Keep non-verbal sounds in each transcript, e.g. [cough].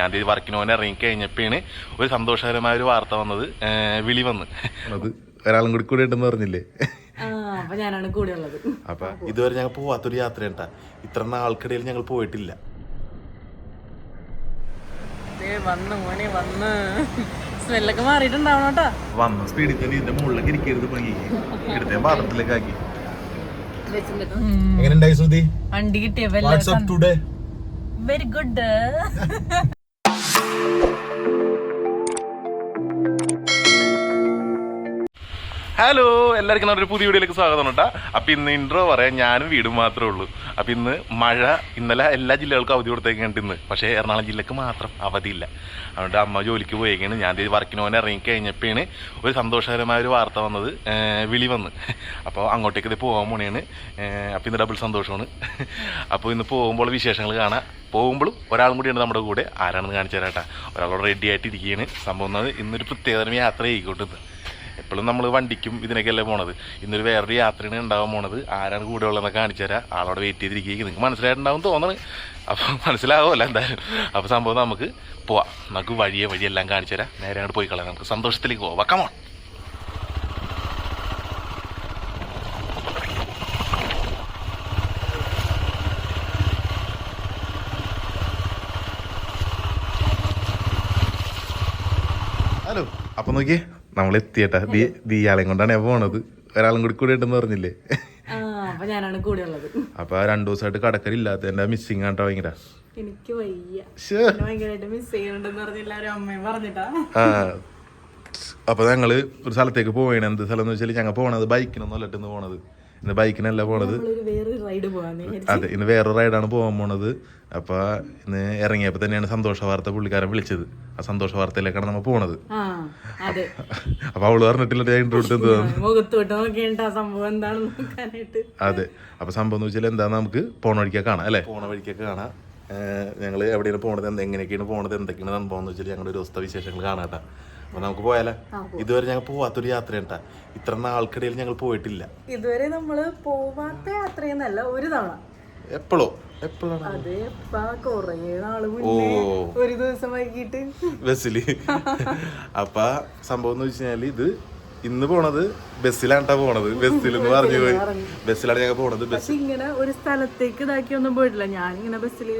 ഞാൻ ഈ വർക്കിന് പോകാൻ ഇറങ്ങി കഴിഞ്ഞപ്പോഴാണ് ഒരു സന്തോഷകരമായ ഒരു വാർത്ത വന്നത്. വിളി വന്ന്. അത് ഒരാളും കൂടി കൂടെ ഉണ്ടെന്ന് പറഞ്ഞില്ലേ? ആ അപ്പൊ ഞാനാണ് കൂടെ ഉള്ളത്. അപ്പൊ ഇതുവരെ ഞങ്ങൾ പോവാത്തൊരു യാത്ര ഉണ്ടാ ഇത്ര നാൾക്കിടയിൽ ഞങ്ങൾ പോയിട്ടില്ല. ദേ വന്ന് മോനെ വന്ന്. സ്മെല്ലൊക്കെ മാറിയിട്ടുണ്ടാവണം കേട്ടാ. വന്ന സ്പീഡിൽ തന്നെ ഇതിന്റെ മുകളിലേക്ക് ഇരിക്കരുത് പണി എടുത്തേ പാത്രത്തിലേക്ക് ആക്കി. എങ്ങനെ ഉണ്ടായി ശ്രുതി? വണ്ടി കിട്ടിയ today very good thank you hello എല്ലാവർക്കും നമ്മുടെ പുതിയ വീഡിയോയിലേക്ക് സ്വാഗതം കേട്ടോ. അപ്പം ഇന്ന് ഇൻട്രോ പറയാൻ ഞാനും വീടും മാത്രമേ ഉള്ളൂ. അപ്പം ഇന്ന് മഴ ഇന്നലെ എല്ലാ ജില്ലകൾക്കും അവധി കൊടുത്തേക്കുണ്ട് ഇന്ന്. പക്ഷേ എറണാകുളം ജില്ലക്ക് മാത്രം അവധിയില്ല. അതുകൊണ്ട് അമ്മ ജോലിക്ക് പോയേക്കാണ്. ഞാൻ വർക്കിന് പോകാൻ ഇറങ്ങിക്കഴിഞ്ഞപ്പോഴാണ് ഒരു സന്തോഷകരമായ ഒരു വാർത്ത വന്നത്. വിളി വന്ന്. അപ്പോൾ അങ്ങോട്ടേക്ക് ഇത് പോകാൻ പോണേണ്. അപ്പം ഇന്ന് ഡബിൾ സന്തോഷമാണ്. അപ്പോൾ ഇന്ന് പോകുമ്പോൾ വിശേഷങ്ങൾ കാണാം. പോകുമ്പോഴും ഒരാളും കൂടിയുണ്ട് നമ്മുടെ കൂടെ. ആരാണെന്ന് കാണിച്ചു തരാട്ടാ ഒരാളോട് റെഡി ആയിട്ട് ഇരിക്കുകയാണ് സംഭവം ഇന്നൊരു പ്രത്യേകതരം യാത്ര ചെയ്യിക്കോട്ടെ എപ്പോഴും നമ്മൾ വണ്ടിക്കും ഇതിനൊക്കെയല്ലേ പോണത്. ഇന്നൊരു വേറൊരു യാത്രയാണ് ഉണ്ടാവാൻ പോണത്. ആരാണ് കൂടെ ഉള്ളതെന്ന് കാണിച്ചു തരാം. ആളോട് വെയിറ്റ് ചെയ്തിരിക്കുക നിങ്ങൾക്ക് മനസ്സിലായിട്ടുണ്ടാവും തോന്നണ്. അപ്പോൾ [laughs] മനസ്സിലാവുമല്ലോ എന്തായാലും. അപ്പോൾ സംഭവം നമുക്ക് പോവാം. നമുക്ക് വഴിയെ വഴിയെല്ലാം കാണിച്ചു തരാം. നേരെ അങ്ങോട്ട് പോയി കളയാം നമുക്ക് സന്തോഷത്തിലേക്ക് പോവാം. കമോൺ ഹലോ അപ്പൊ നോക്കിയേ. നമ്മൾ എത്തിയട്ടാ ദീ ദീയാളെയും കൊണ്ടാണ് ഞാൻ പോണത്. ഒരാളും കൂടി കൂടെ ഉണ്ടെന്ന് പറഞ്ഞില്ലേ? ഞാനാണ് കൂടെ ഉള്ളത്. അപ്പൊ ആ രണ്ടു ദിവസമായിട്ട് കടക്കലില്ലാത്ത എന്റെ മിസ്സിങ് ആട്ടോ ഭയങ്കര. എനിക്ക് വയ്യ. ശ്ശേ. എന്നെ ഭയങ്കരമായിട്ട് മിസ് ചെയ്യുന്നുണ്ടെന്ന് പറഞ്ഞ എല്ലാവരും അമ്മയും പറഞ്ഞിട്ടാ. അപ്പൊ ഞങ്ങൾ ഒരു സ്ഥലത്തേക്ക് പോവേണ്. എന്ത് സ്ഥലം എന്ന് വെച്ചാൽ ഞങ്ങൾ പോണത് ബൈക്കിനൊന്നും അല്ലട്ട് പോണത്. ഇന്ന് ബൈക്കിനല്ല പോണത്. അതെ ഇന്ന് വേറൊരു റൈഡാണ് പോകാൻ പോണത്. അപ്പൊ ഇന്ന് ഇറങ്ങിയപ്പോ തന്നെയാണ് സന്തോഷ വാർത്ത പുള്ളിക്കാരൻ വിളിച്ചത്. ആ സന്തോഷ വാർത്തയിലേക്കാണ് നമ്മൾ പോണത്. അപ്പൊ അവൾ പറഞ്ഞിട്ടില്ല ഞാൻ നോക്കാനായിട്ട്. അതെ അപ്പൊ സംഭവം എന്ന് വെച്ചാൽ എന്താ നമുക്ക് പോണ വഴിക്കൊക്കെ കാണാം അല്ലേ? പോണ വഴിക്കൊക്കെ കാണാം. ഞങ്ങൾ എവിടെയാണ് പോണത്? എന്താ എങ്ങനെയൊക്കെയാണ് പോണത്? എന്തൊക്കെയാണ് സംഭവം എന്ന് വെച്ചാൽ ഞങ്ങളുടെ ഒരു ദിവസത്തെ വിശേഷങ്ങൾ കാണാട്ടാ അപ്പൊ നമുക്ക് പോയാലേ? ഇതുവരെ ഞങ്ങൾ പോവാത്തൊരു യാത്ര ഉണ്ടാ ഇത്ര നാൾക്കിടയിൽ ഞങ്ങൾ പോയിട്ടില്ല. ഇതുവരെ നമ്മൾ പോവാത്ത യാത്രയെന്നല്ല ഒരു തവണ. എപ്പോഴോ എപ്പോഴാണ് ബസ്സിൽ. അപ്പൊ സംഭവം എന്ന് വെച്ച് കഴിഞ്ഞാൽ ഇത് ഇന്ന് പോണത് ബസ്സിലാണ് പോണത്. ബസ്സിൽ എന്ന് പറഞ്ഞു പോയി. ബസ്സിലാണ് ഞങ്ങൾ പോണത്. ബസ് ഇങ്ങനെ ഒരു സ്ഥലത്തേക്ക് ഇതാക്കി ഒന്നും പോയിട്ടില്ല. ഞാൻ ഇങ്ങനെ ബസ്സിൽ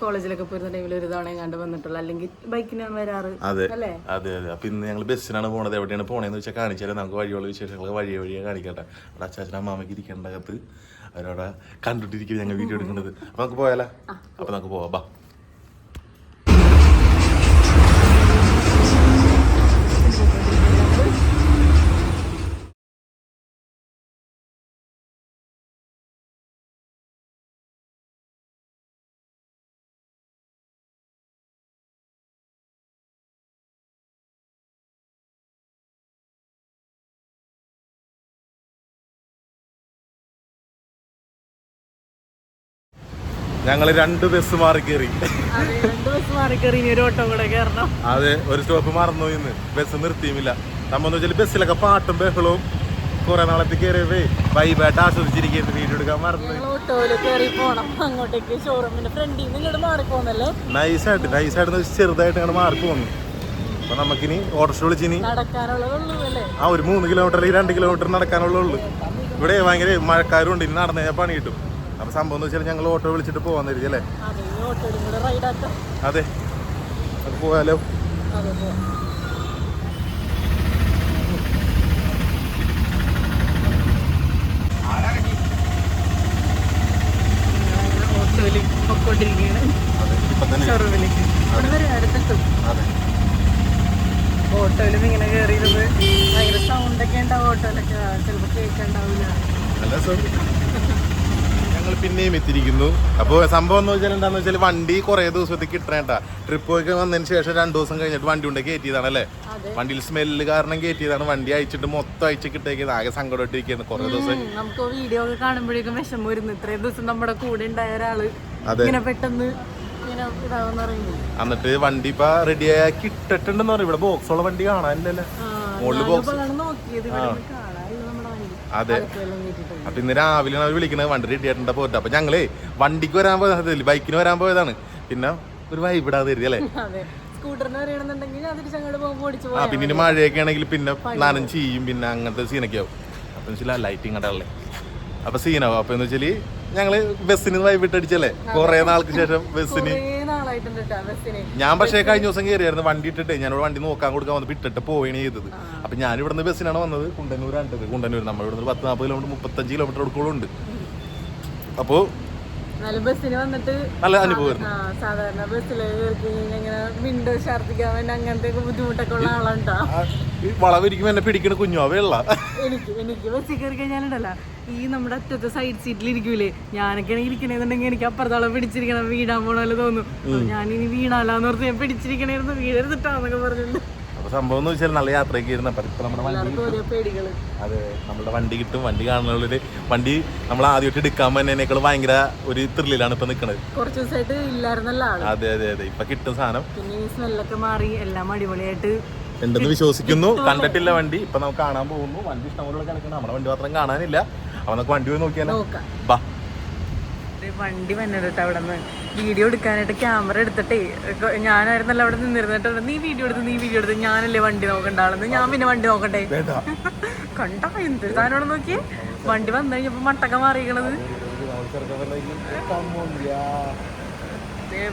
കോളേജിലൊക്കെ പോയിരുന്ന ടൈമിൽ ഒരു തവണ കണ്ട് വന്നിട്ടുള്ളൂ. അല്ലെങ്കിൽ ബൈക്കിനാണ് വരാറ് അതെ. അതെ അതെ. അപ്പൊ ഇന്ന് ഞങ്ങൾ ബസ്സിനാണ് പോണത്. എവിടെയാണ് പോണേന്ന് വെച്ചാൽ കാണിച്ചാലേ നമുക്ക് വഴിയുള്ള വിശേഷങ്ങൾ വഴിയെ വഴിയെ കാണിക്കട്ടെ. അവിടെ അച്ചാച്ചനും അമ്മാമയ്ക്ക് ഇരിക്കേണ്ട അകത്ത്. അവരവിടെ കണ്ടിട്ടിരിക്കും ഞങ്ങൾ വീഡിയോ എടുക്കുന്നത്. അപ്പൊ നമുക്ക് പോയാലോ? അപ്പൊ നമുക്ക് പോവാം. ബാ. ഞങ്ങൾ രണ്ട് ബസ് മാറി കയറി അതെ ഒരു സ്റ്റോപ്പ് മറന്നു ഇന്ന്. ബസ് നിർത്തിയുമില്ല. നമ്മന്ന് വെച്ചാൽ ബസ്സിലൊക്കെ പാട്ടും ബഹളവും കുറെ നാളത്തെ കയറിയപ്പോ വൈബായിട്ട് ആസ്വദിച്ചിരിക്കുന്നു വീഡിയോ എടുക്കാൻ മറന്നു. നൈസായിട്ട് നൈസായിട്ട് ചെറുതായിട്ട് ഞങ്ങൾ മാറി പോന്നു. അപ്പൊ നമുക്കിനി ഓട്ടോറിക്ഷ വിളിച്ചിനി ആ ഒരു മൂന്ന് കിലോമീറ്റർ അല്ലെങ്കിൽ രണ്ട് കിലോമീറ്റർ നടക്കാനുള്ള ഇവിടെ ഭയങ്കര മഴക്കാരും ഉണ്ട് ഇനി നടന്നു കഴിഞ്ഞാൽ പണി കിട്ടും. അപ്പൊ സംഭവം എന്ന് വെച്ചാൽ ഞങ്ങൾ ഓട്ടോ വിളിച്ചിട്ട് പോവാന്നിരിക്കും അല്ലേ? അതെ അതെ. അത് പോയാലോ ഓട്ടോയിൽ ഇങ്ങനെ കയറിയിരുന്നത് ഭയങ്കര സൗണ്ടൊക്കെ ഉണ്ടാവും ഓട്ടോയിലൊക്കെ ചിലപ്പോൾ കേൾക്കണ്ടാവില്ല ഞങ്ങൾ പിന്നെയും എത്തിയിരിക്കുന്നു. അപ്പോൾ സംഭവം എന്ന് വെച്ചാൽ എന്താണെന്ന് വെച്ചാൽ വണ്ടി കുറേ ദിവസത്തേക്ക് കിട്ടണേട്ടാ ട്രിപ്പ് ഒക്കെ വന്നതിന് ശേഷം രണ്ടു ദിവസം കഴിഞ്ഞിട്ട് വണ്ടി കൊണ്ട് കയറ്റിയതാണ് അല്ലേ വണ്ടിയിൽ സ്മെല്ല് കാരണം കയറ്റിയതാണ്. വണ്ടി അയച്ചിട്ട് മൊത്തം അയച്ച് കിട്ടേക്കുന്നത് ആകെ സങ്കടമായിട്ടിരിക്കുന്നു കുറേ ദിവസം. നമുക്ക് വീഡിയോ ഒക്കെ കാണുമ്പോഴേക്കും വിഷമം വരുന്നു. ഇത്രയും ദിവസം നമ്മുടെ കൂടെ ഉണ്ടായ ഒരാൾ. ഇങ്ങനെ പെട്ടെന്ന് എന്നിട്ട് വണ്ടി ഇപ്പൊ റെഡിയാക്കി കിട്ടിട്ടുണ്ടെന്ന് പറയും. ഇവിടെ ബോക്സുള്ള വണ്ടി കാണാനില്ലല്ലോ? മുകളിൽ ബോക്സ് നോക്കിയത് ഇവിടെ ഒന്നും കാണാനില്ല നമ്മുടെ വണ്ടി അതെ. അപ്പൊ ഇന്ന് രാവിലെ അവർ വിളിക്കുന്നത് വണ്ടി റെഡി ആയിട്ടുണ്ട് പോയിട്ട് അപ്പൊ ഞങ്ങളേ വണ്ടിക്ക് വരാൻ പോയതാണ് ബൈക്കിന് വരാൻ പോയതാണ്. പിന്നെ ഒരു വൈബിടാതെ തരും അല്ലേ? [laughs] ആ പിന്നെ ഇനി മഴയൊക്കെ ആണെങ്കിൽ പിന്നെ നനഞ്ഞ് ചെയ്യും പിന്നെ അങ്ങനത്തെ സീനൊക്കെ ആവും അപ്പൊ വെച്ചാൽ ലൈറ്റിങ് കടകളെ അപ്പൊ സീനാവും അപ്പൊ എന്ന് വെച്ചാൽ ഞങ്ങൾ ബസ്സിന് വൈബിട്ട് അടിച്ചല്ലേ കൊറേ നാൾക്ക് ശേഷം ബസ്സിന് ഞാൻ പക്ഷേ കഴിഞ്ഞ ദിവസം കയറിയായിരുന്നു വണ്ടി ഇട്ടിട്ട്. ഞാനിവിടെ വണ്ടി നോക്കാൻ കൊടുക്കാൻ വന്നപ്പോൾ ഇട്ടിട്ട് പോവുകയാണ് ചെയ്തത്. അപ്പൊ ഞാൻ ഇവിടുന്ന് ബസ്സിനാണ് വന്നത് കുണ്ടന്നൂരാണ് കുണ്ടന്നൂർ നമ്മൾ ഇവിടുന്ന് പത്ത് നാൽപ്പത് കിലോമീറ്റർ മുപ്പത്തഞ്ച് കിലോമീറ്റർ എടുക്കോളം ഉണ്ട്. അപ്പോൾ നല്ല ബസ്സിന് വന്നിട്ട് നല്ല അനുഭവമായിരുന്നു സാധാരണ വിൻഡോ ഛർദിക്കാൻ വേണ്ടി അങ്ങനത്തെ ബുദ്ധിമുട്ടൊക്കെ ഉള്ള ആളുണ്ടോ ആ, ഈ വളവിരിക്കുമ്പോൾ എന്നെ പിടിക്കണ കുഞ്ഞു അവയുള്ള എനിക്ക് എനിക്ക് ബസ്സിൽ കയറി കഴിഞ്ഞാലുണ്ടല്ല. ഈ നമ്മുടെ അറ്റത്തെ സൈഡ് സീറ്റിൽ ഇരിക്കൂലേ? ഞാനൊക്കെ ഇരിക്കണേന്നുണ്ടെങ്കിൽ എനിക്ക് അപ്പുറത്തോളം പിടിച്ചിരിക്കണം. വീടാൻ പോണല്ലോ തോന്നുന്നു ഞാനിനി ഞാൻ ഇനി വീണാലാന്ന് ഓർത്ത് ഞാൻ പിടിച്ചിരിക്കണേന്ന് വീടരുതിട്ടാന്നൊക്കെ പറഞ്ഞിട്ടുണ്ട്. അപ്പൊ സംഭവം എന്ന് വെച്ചാൽ നല്ല യാത്രയൊക്കെ ഇരുന്ന നമ്മുടെ വണ്ടി അതെ നമ്മുടെ വണ്ടി കിട്ടും. വണ്ടി കാണുന്നുള്ളൊരു വണ്ടി നമ്മൾ ആദ്യമായിട്ട് എടുക്കാൻ തന്നേക്കാൾ ഭയങ്കര ഒരു ത്രില്ലിലാണ് ഇപ്പൊ നിൽക്കുന്നത് കുറച്ച് ദിവസമായിട്ട് ഇല്ലായിരുന്നല്ലോ അതെ അതെ അതെ. ഇപ്പൊ കിട്ടും സാധനം. പിന്നെ ഈ സ്മെല്ലൊക്കെ മാറി. എല്ലാം അടിപൊളിയായിട്ട് ഉണ്ടെന്ന് വിശ്വസിക്കുന്നു. കണ്ടിട്ടില്ല വണ്ടി. ഇപ്പൊ നമുക്ക് കാണാൻ പോകുന്നു. വണ്ടി ഇഷ്ടംപോലെ കിടക്കണം നമ്മുടെ വണ്ടി മാത്രം കാണാനില്ല. അപ്പൊ നമുക്ക് വണ്ടി പോയി നോക്കിയാലോ? നോക്കാം. ബാ. വണ്ടി വന്നിട്ട് അവിടെ നിന്ന് വീഡിയോ എടുക്കാനായിട്ട് ക്യാമറ എടുത്തിട്ടേ ഞാനായിരുന്നല്ലോ അവിടെ നിന്നിരുന്നിട്ട് നീ വീഡിയോ എടുത്ത് നീ വീഡിയോ എടുത്ത്. ഞാനല്ലേ വണ്ടി നോക്കണ്ട ആളെന്ന്. ഞാൻ പിന്നെ വണ്ടി നോക്കണ്ടേ? [laughs] കണ്ട? എന്ത് താനോട് നോക്കിയേ? വണ്ടി വന്നു കഴിഞ്ഞപ്പോ മട്ടക്ക മാറിയിക്കണത്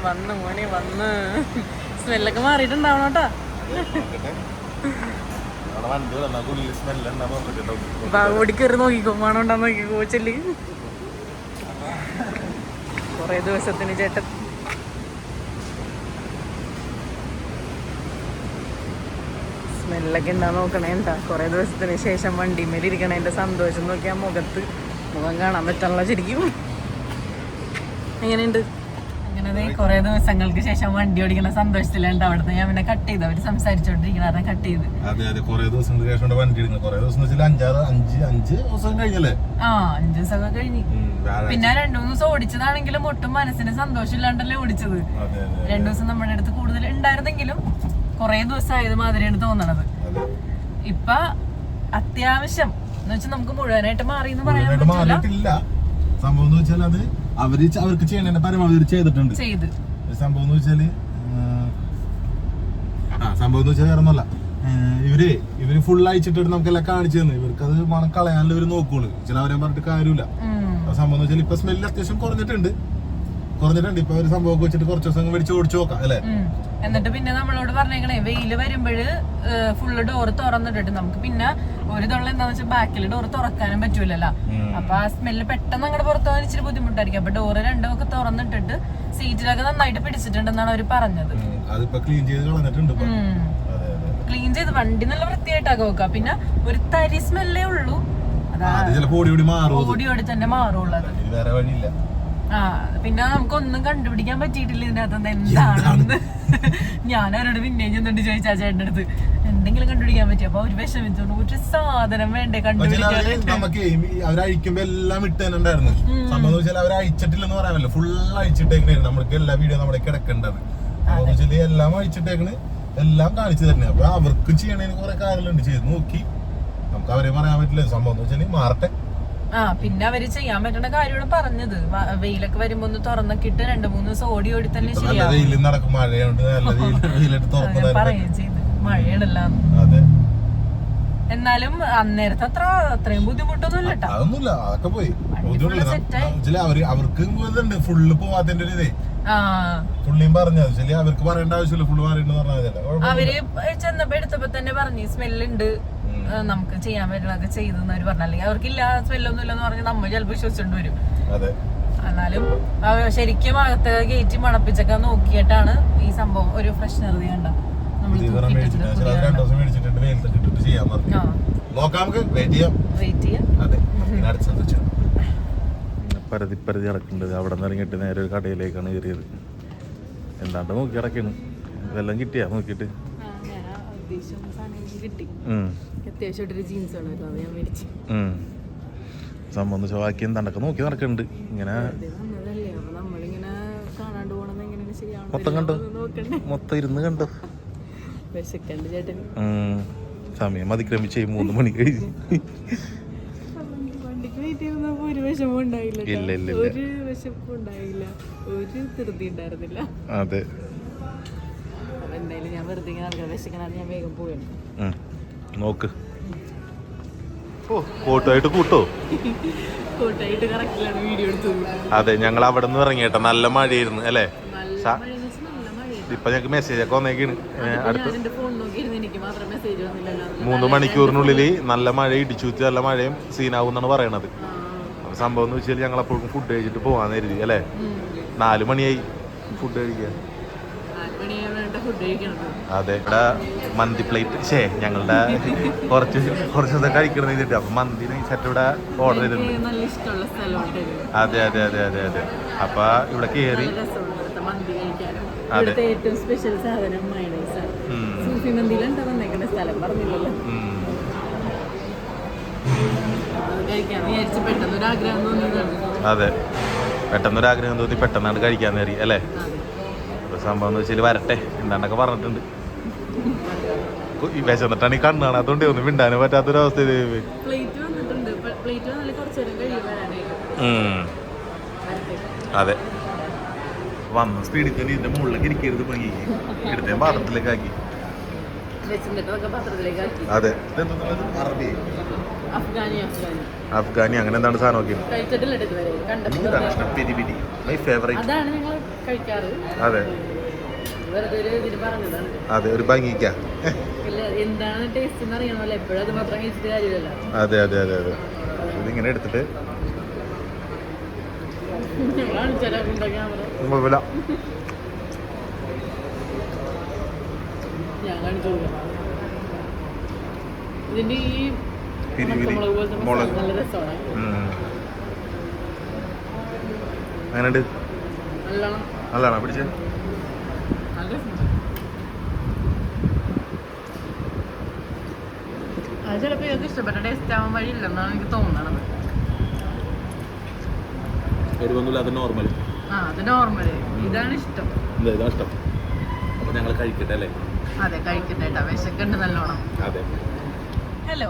വന്ന് മോനെ വന്ന്. [laughs] സ്മെല്ലൊക്കെ മാറിയിട്ടുണ്ടാവണം കേട്ടോ. ഓടി കയറി നോക്കിക്കോ മണം നോക്കിക്കോ ചെല്ലി കൊറേ ദിവസത്തിന് ചേട്ടൻ സ്മെല്ലൊക്കെ ഉണ്ടാ നോക്കണേ എന്താ? കൊറേ ദിവസത്തിന് ശേഷം വണ്ടിമേൽ ഇരിക്കണേന്റെ സന്തോഷം നോക്കിയാൽ മുഖത്ത് മുഖം കാണാൻ പറ്റാനുള്ള ശരിക്കും എങ്ങനെയുണ്ട്? അങ്ങനെ കുറെ ദിവസങ്ങൾക്ക് ശേഷം വണ്ടി ഓടിക്കുന്ന സന്തോഷത്തിലുണ്ട് അവിടുന്ന്. ഞാൻ പിന്നെ കട്ട് ചെയ്തു അവർ സംസാരിച്ചോണ്ടിരിക്കണ കട്ട് ചെയ്ത്. അതെ അതെ. കുറെ ദിവസങ്ങൾക്ക് ശേഷം വണ്ടി എടുക്കുന്നത് കുറെ ദിവസം വെച്ചാൽ അഞ്ചാറ് അഞ്ച് അഞ്ച് ദിവസം കഴിഞ്ഞല്ലേ? ആ അഞ്ചു ദിവസമൊക്കെ കഴിഞ്ഞ്. പിന്നെ രണ്ടു മൂന്ന് ദിവസം ഓടിച്ചതാണെങ്കിലും ഒട്ടും മനസ്സിന് സന്തോഷമില്ലാണ്ടല്ലേ ഓടിച്ചത്. രണ്ടു ദിവസം നമ്മുടെ അടുത്ത് കൂടുതൽ ഉണ്ടായിരുന്നെങ്കിലും കുറെ ദിവസം ആയത് മാതിരിയാണ് തോന്നണത്. ഇപ്പൊ അത്യാവശ്യം. എന്ന് വെച്ചാൽ നമുക്ക് മുഴുവനായിട്ട് മാറി എന്ന് പറയാൻ പറ്റില്ല സംഭവം എന്ന് വെച്ചാൽ അത് അവർ അവർക്ക് ചെയ്യണ പരമാവധി ചെയ്തിട്ടുണ്ട്. സംഭവം എന്ന് വെച്ചാൽ ആ സംഭവം എന്ന് വെച്ചാൽ വേറെ ഒന്നല്ല ഇവർ ഇവർ ഫുൾ അയച്ചിട്ട് നമുക്കെല്ലാം കാണിച്ചു തന്നു. ഇവർക്ക് അത് മണം കളയാനല്ല ഇവർ നോക്കുള്ളൂ. ചില അവരെ പറഞ്ഞിട്ട് കാര്യമില്ല. സംഭവം എന്ന് വെച്ചാൽ ഇപ്പൊ സ്മെല്ല് അത്യാവശ്യം കുറഞ്ഞിട്ടുണ്ട്. കുറഞ്ഞിട്ടുണ്ട്. ഇപ്പൊ ഒരു സംഭവം വെച്ചിട്ട് കുറച്ച് ദിവസം മേടിച്ച് ഓടിച്ചു നോക്കാം അല്ലേ? എന്നിട്ട് പിന്നെ നമ്മളോട് പറഞ്ഞേക്കണേ വെയിൽ വരുമ്പോഴ് ഫുള്ള് ഡോർ തുറന്നിട്ടിട്ട് നമുക്ക് പിന്നെ ഒരു തൊള്ള എന്താന്ന് വെച്ചാൽ ബാക്കിൽ ഡോർ തുറക്കാനും പറ്റൂലല്ലോ. അപ്പൊ ആ സ്മെല്ല് പെട്ടെന്ന് അങ്ങോട്ട് പുറത്തു പോകാൻ ഇച്ചിരി ബുദ്ധിമുട്ടായിരിക്കും. അപ്പൊ ഡോറ് രണ്ടും ഒക്കെ തുറന്നിട്ടിട്ട് സീറ്റിലൊക്കെ നന്നായിട്ട് പിടിച്ചിട്ടുണ്ടെന്നാണ് അവർ പറഞ്ഞത്. അതിപ്പോ ക്ലീൻ ചെയ്ത് കളഞ്ഞിട്ടുണ്ട് ക്ലീൻ ചെയ്ത് വണ്ടി നല്ല വൃത്തിയായിട്ടൊക്കെ നോക്കുക. പിന്നെ ഒരു തരി സ്മെല്ലേ ഉള്ളൂ. അതാ ചിലപ്പോ ഓടി ഓടി മാറും. അത്. ഓടി ഓടി തന്നെ മാറുള്ളൂ അത്. ഇത് വേറെ വഴിയില്ല. പിന്നെ നമുക്കൊന്നും കണ്ടുപിടിക്കാൻ പറ്റിയിട്ടില്ല ഇതിനകത്ത് എന്താണെന്ന്. [laughs] ഞാൻ അവരോട് പിന്നെ ചെന്നിട്ട് ചോദിച്ചാ ചേട്ടന്റെ അടുത്ത് എന്തെങ്കിലും കണ്ടുപിടിക്കാൻ പറ്റി അപ്പൊ ഒരു വിഷമിച്ചോണ്ട് ഒരു സാധനം വേണ്ടേ കണ്ടുപിടിക്കാൻ എല്ലാം ഇട്ട് തന്നെ ഉണ്ടായിരുന്നു സംഭവം വെച്ചാൽ അവർ അയച്ചിട്ടില്ലെന്ന് പറയാമല്ലോ. ഫുൾ അയച്ചിട്ടേക്കണായിരുന്നു നമ്മൾക്ക് എല്ലാ വീഡിയോ നമ്മുടെ കിടക്കേണ്ടത്. എല്ലാം അയച്ചിട്ടേക്കണ്. എല്ലാം കാണിച്ചു തന്നെ അപ്പൊ അവർക്ക് ചെയ്യണേന് കുറെ കാര്യങ്ങളുണ്ട്. ചെയ്ത് നോക്കി. നമുക്ക് അവരെ പറയാൻ പറ്റില്ല. സംഭവം എന്ന് വെച്ചാൽ മാറട്ടെ. ആ പിന്നെ അവർ ചെയ്യാൻ പറ്റുന്ന കാര്യമാണ് പറഞ്ഞത്. വെയിലൊക്കെ വരുമ്പോ ഒന്ന് തുറന്നൊക്കെ ഇട്ട് രണ്ടു മൂന്ന് ദിവസം ഓടി ഓടി തന്നെ ശരിയാവും [laughs] പറയുകയും ചെയ്ത്. മഴയാണല്ലോ. എന്നാലും അന്നേരത്തെ അത്ര അത്രയും ബുദ്ധിമുട്ടൊന്നും ഇല്ല കേട്ടോ അതൊന്നുമില്ല അതൊക്കെ പോയി. അവർക്ക് ഫുള്ള് ഒരു ഇതേ. പുള്ളിയും അവർക്ക് പറയേണ്ട ആവശ്യമില്ല. ഫുള്ള് പറയണ്ടെന്ന് പറഞ്ഞാൽ അവർ ചെന്നപ്പോ എടുത്തപ്പോ തന്നെ പറഞ്ഞു സ്മെല്ലുണ്ട് നമുക്ക് ചെയ്യാൻ പറ്റുന്നതൊക്കെ ചെയ്തെന്ന് അവർ പറഞ്ഞു. അല്ലെങ്കിൽ അവർക്കില്ല സ്മെല്ലൊന്നും ഇല്ലെന്ന് പറഞ്ഞ് നമ്മൾ ചിലപ്പോൾ വിശ്വസിച്ചോണ്ട് വരും. അതെ. എന്നാലും ശരിക്കും അകത്ത് ഗേറ്റ് മണപ്പിച്ചൊക്കെ നോക്കിയിട്ടാണ് ഈ സംഭവം ഒരു ഫ്രഷ്നർ കണ്ട നമ്മൾ പുതിയ മേടിച്ചിട്ട് വെച്ചാൽ രണ്ടു ദിവസം മേടിച്ചിട്ടുണ്ട് വെയിലത്തൊക്കെ ചെയ്യാൻ പറഞ്ഞു. നോക്കാം നമുക്ക് വെയിറ്റ് ചെയ്യാം. വെയിറ്റ് ചെയ്യാം. അതെ. അടുത്ത ശ്രദ്ധിച്ചു പരതി പരതി ഇറക്കേണ്ടത് അവിടെ നിന്ന് ഇറങ്ങിയിട്ട് നേരെ ഒരു കടയിലേക്കാണ് കയറിയത്. എന്താണ്ട് നോക്കി ഇറക്കണം ഇതെല്ലാം കിട്ടിയാ നോക്കിയിട്ട്. കിട്ടി. അത്യാവശ്യമായിട്ടൊരു ജീൻസ് അത് ഞാൻ മേടിച്ചു. വെച്ചാൽ ബാക്കി എന്താണ്ടൊക്കെ നോക്കി നടക്കുന്നുണ്ട് ഇങ്ങനെ മൊത്തം കണ്ടു? മൊത്തം ഇരുന്ന് കണ്ടു. സമയം അതിക്രമിച്ച് മൂന്ന് മണി കഴിഞ്ഞു. ഇല്ല. ഇല്ല, ഇല്ല. ഒരു അതെ വെറുതെ ഇങ്ങനെ വിശക്കണത് ഞാൻ വേഗം പോയാണ് നോക്ക്. ഓ കൂട്ടോ? കൂട്ടായിട്ട് കറക്റ്റിലാണ് വീഡിയോ എടുത്തത് അതെ ഞങ്ങൾ അവിടെ നിന്ന് ഇറങ്ങിയിട്ട. നല്ല മഴയായിരുന്നു അല്ലേ? സ- ഇപ്പൊ ഞങ്ങക്ക് മെസ്സേജ് ഒക്കെ വന്നേക്കാണ്. അടുത്ത് ഞാൻ എന്റെ ഫോൺ നോക്കിയിരുന്നു. എനിക്ക് മാത്രം മെസ്സേജ് വന്നില്ലല്ലോ മൂന്ന് മണിക്കൂറിനുള്ളിൽ നല്ല മഴ ഇടിച്ചുത്തി നല്ല മഴയും സീനാവും എന്നാണ് പറയണത്. അപ്പൊ സംഭവം എന്ന് വെച്ചാൽ ഞങ്ങൾ അപ്പോഴും ഫുഡ് കഴിച്ചിട്ട് പോവാൻ കരുതി അല്ലേ? നാല് മണിയായി ഫുഡ് കഴിക്കാൻ നാല് മണിയാൻ വേണ്ട ഫുഡ് കഴിക്കണത് അതെ ഇവിടെ മന്തി പ്ലേറ്റ് ശേ ഞങ്ങളുടെ കുറച്ച് കുറച്ച് ദിവസം കഴിക്കണം ചെയ്തിട്ട് അപ്പൊ മന്തി സെറ്റ് ഇവിടെ ഓർഡർ ചെയ്തിട്ടുണ്ട്. അതെ അതെ അതെ അതെ അതെ. അപ്പൊ ഇവിടെ കയറി കഴിക്കാനും. അതെ. പെട്ടെന്നൊരാഗ്രഹം ഏറ്റവും സ്പെഷ്യൽ സാധനം സൂഫി മന്തിയിലുണ്ട്? വന്നേക്കുന്ന സ്ഥലം പറഞ്ഞില്ലല്ലോ. അത് തോന്നി പെട്ടെന്നാണ് കഴിക്കാൻ നേരി അല്ലേ? സംഭവം എന്ന് വെച്ചാൽ വരട്ടെ എന്താണ്ടൊക്കെ പറഞ്ഞിട്ടുണ്ട്. വിശന്നിട്ടാണ് ഈ കണ്ണ് കാണാത്തോണ്ടേ ഒന്നും മിണ്ടാനും പറ്റാത്തൊരവസ്ഥ. അതെ. വന്ന സ്പീഡിൽ തന്നെ ഇതിന്റെ മുകളിലേക്ക് ഇരിക്കരുത് പണി. എടുത്തേ പാത്രത്തിലേക്ക് ആക്കി വെച്ചിട്ടൊക്കെ പാത്രത്തിലേക്ക് ആക്കി അതെ അറബി അഫ്ഗാനി അങ്ങനെ എന്താണ് സാധനം നോക്കി മൈ ഫേവറേറ്റ് അതെ. അതെ ഒരു ഭംഗിക്ക. അത് അതെ അതെ അതെ ഇതിങ്ങനെ എടുത്തിട്ട് കുഴപ്പമില്ല. ഇതിന്റെ ഈ മസാല മുളക്. അങ്ങനെയുണ്ട് നല്ലതാണോ പിടിച്ചേ? അത് ചിലപ്പോൾ ഇതൊക്കെ ഇഷ്ടപ്പെട്ട ടേസ്റ്റ് ആവാൻ വഴിയില്ലെന്നാണ് എനിക്ക് തോന്നണത്. എരിവൊന്നുമില്ല നോർമൽ ആ അത് നോർമൽ ഇതാണ് ഇഷ്ടം. എന്താ ഇതാ ഇഷ്ടം. അപ്പൊ ഞങ്ങൾ കഴിക്കട്ടെ അല്ലേ? അതെ കഴിക്കട്ടെ കേട്ടോ. വിശക്കുണ്ട് നല്ലോണം. അതെ. ഹലോ.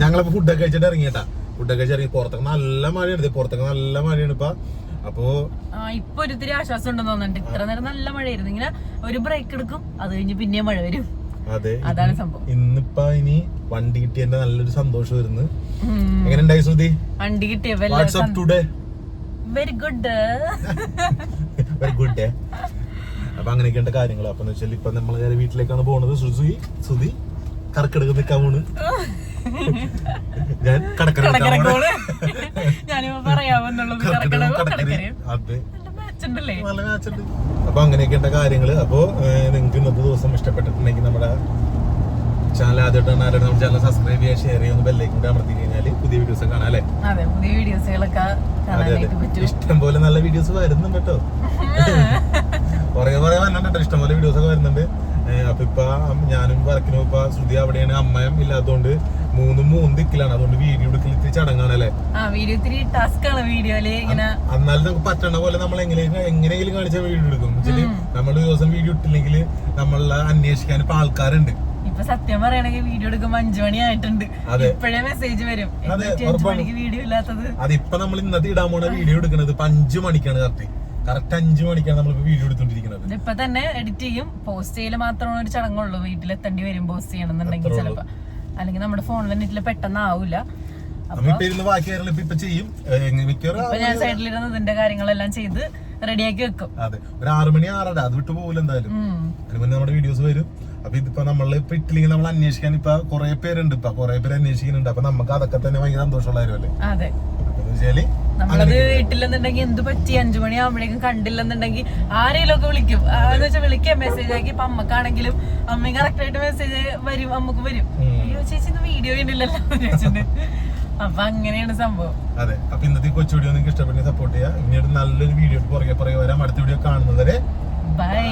ഞങ്ങളിപ്പോ ഫുഡൊക്കെ കഴിച്ചിട്ട് ഇറങ്ങിയട്ടാ. ഫുഡ് കഴിച്ച് ഇറങ്ങി പുറത്തൊക്കെ നല്ല മഴയാണ് പുറത്തൊക്കെ നല്ല മഴയാണ് ഇപ്പൊ. അപ്പോ ഇപ്പൊ ഒരിത്തിരി ആശ്വാസം ഉണ്ടെന്ന് തോന്നുന്നുണ്ട്. ഇത്ര നേരം നല്ല മഴയായിരുന്നു. ഇങ്ങനെ ഒരു ബ്രേക്ക് എടുക്കും അത് കഴിഞ്ഞ് പിന്നെയും മഴ വരും. അതെ. അതാണ് സംഭവം. ഇന്നിപ്പോ ഇനി വണ്ടി കിട്ടിയതിന്റെ നല്ലൊരു സന്തോഷം വരുന്നു. എങ്ങനെ ഉണ്ടായി ശ്രുതി? വണ്ടി കിട്ടിയ WhatsApp today very good very good day അപ്പൊ അങ്ങനെയൊക്കെയുണ്ട് കാര്യങ്ങൾ അപ്പൊ വെച്ചാൽ ഇപ്പൊ നമ്മൾ വീട്ടിലേക്കാണ് പോണത്. സുസി സുധി കറക്കെടുക്ക് നിൽക്കാൻ പോണ് ഞാൻ കടക്കര അതെ. നല്ല. അപ്പൊ അങ്ങനെയൊക്കെയുണ്ട് കാര്യങ്ങൾ. അപ്പൊ നിങ്ങൾക്ക് ഇന്നത്തെ ദിവസം ഇഷ്ടപ്പെട്ടിട്ടുണ്ടെങ്കിൽ നമ്മുടെ ചാനൽ ആദ്യമായിട്ടാണ് ആരുടെ നമ്മുടെ ചാനൽ സബ്സ്ക്രൈബ് ചെയ്യുക ഷെയർ ചെയ്യുന്ന ബെല്ലേക്ക് കൂടെ അമർത്തി കഴിഞ്ഞാൽ പുതിയ വീഡിയോസ് കാണാം അല്ലേ? അതെ പുതിയ വീഡിയോസുകളൊക്കെ ഇഷ്ടം പോലെ നല്ല വീഡിയോസ് വരുന്നുണ്ട് കേട്ടോ. [laughs] കൊറേ കൊറേ വന്നിട്ടുണ്ട്. ഇഷ്ടം പോലെ വീഡിയോസ് ഒക്കെ വരുന്നുണ്ട്. അപ്പൊ ഇപ്പൊ ഞാനും വർക്കിനും ഇപ്പൊ ശ്രുതി അവിടെയാണ് അമ്മയും ഇല്ലാത്തതുകൊണ്ട് മൂന്നും മൂന്ന് ദിക്കിലാണ് അതുകൊണ്ട് വീഡിയോ എടുക്കൽ ഇത്തിരി ചടങ്ങാണ് അല്ലേ വീഡിയോ ഇത്തിരി വീഡിയോയിൽ ഇങ്ങനെ എന്നാലും നമുക്ക് പറ്റണ പോലെ നമ്മൾ എങ്ങനെയെങ്കിലും എങ്ങനെയെങ്കിലും കാണിച്ച വീഡിയോ എടുക്കും. നമ്മൾ ഒരു ദിവസം വീഡിയോ ഇട്ടില്ലെങ്കിൽ നമ്മളെ അന്വേഷിക്കാൻ ഇപ്പൊ ആൾക്കാരുണ്ട്. ഇപ്പൊ സത്യം പറയണെങ്കിൽ വീഡിയോ എടുക്കുമ്പോ അഞ്ചു മണി ആയിട്ടുണ്ട്. ഇപ്പഴേ മെസ്സേജ് വരും. അഞ്ചു മണിക്ക് വീഡിയോ ഇല്ലാത്തത്. അതിപ്പോ നമ്മൾ ഇന്നത്തെ ഇടാൻ പോണ വീഡിയോ എടുക്കുന്നത് ഇപ്പൊ അഞ്ചു മണിക്കാണ് കറക്റ്റ്. കറക്റ്റ് അഞ്ചു മണിക്കാണ് നമ്മൾ വീഡിയോ എടുത്തോണ്ടിരിക്കുന്നത്. ഇപ്പൊ തന്നെ എഡിറ്റ് ചെയ്യും. പോസ്റ്റ് ചെയ്യൽ മാത്രമാണ് ഒരു ചടങ്ങുള്ളൂ. വീട്ടിലെത്തേണ്ടി വരും പോസ്റ്റ് ചെയ്യണമെന്നുണ്ടെങ്കിൽ എന്നുണ്ടെങ്കിൽ ചിലപ്പോ. അല്ലെങ്കിൽ നമ്മുടെ ഫോണിൽ നെറ്റിൽ പെട്ടെന്ന് ആവൂല ഞാൻ സൈഡിലിരുന്ന് ഇതിന്റെ കാര്യങ്ങളെല്ലാം ചെയ്ത് റെഡിയാക്കി വെക്കും. അതെ. ഒരു ആറു മണി ആറര അത് വിട്ടു പോകില്ല എന്തായാലും. അതിന് മുന്നേ നമ്മുടെ വീഡിയോസ് വരും. അപ്പൊ ഇതിപ്പോ നമ്മൾ ഇപ്പൊ ഇട്ടില്ലെങ്കിൽ നമ്മൾ അന്വേഷിക്കാൻ ഇപ്പൊ കുറെ പേരുണ്ട് ഇപ്പൊ. കുറെ പേര് അന്വേഷിക്കുന്നുണ്ട്. അപ്പൊ നമുക്ക് അതൊക്കെ തന്നെ ഭയങ്കര സന്തോഷമുള്ള കാര്യമല്ലേ? അതെ. അപ്പൊ വെച്ചാൽ നമ്മളത് വീട്ടിലെന്നുണ്ടെങ്കിൽ എന്ത് പറ്റി? അഞ്ചു മണി ആവുമ്പോഴേക്കും കണ്ടില്ലെന്നുണ്ടെങ്കിൽ ആരെങ്കിലും ഒക്കെ വിളിക്കും എന്ന് വെച്ചാൽ വിളിക്കാം മെസ്സേജ് ആക്കി. ഇപ്പൊ അമ്മക്കാണെങ്കിലും അമ്മ കറക്റ്റ് ആയിട്ട് മെസ്സേജ് വരും അമ്മയ്ക്ക് വരും. അയ്യോ ചേച്ചി ഇന്ന് വീഡിയോ കണ്ടില്ലല്ലോ ചോദിച്ചിട്ട് അപ്പൊ അങ്ങനെയാണ് സംഭവം. അതെ അപ്പൊ ഇന്നത്തെ കൊച്ചു വീഡിയോ നിങ്ങൾക്ക് സപ്പോർട്ട് ചെയ്യുക. ഇനി നല്ലൊരു വീഡിയോ പുറകെ പുറകെ വരാം. അടുത്ത വീഡിയോ കാണുന്നത് വരെ ബൈ.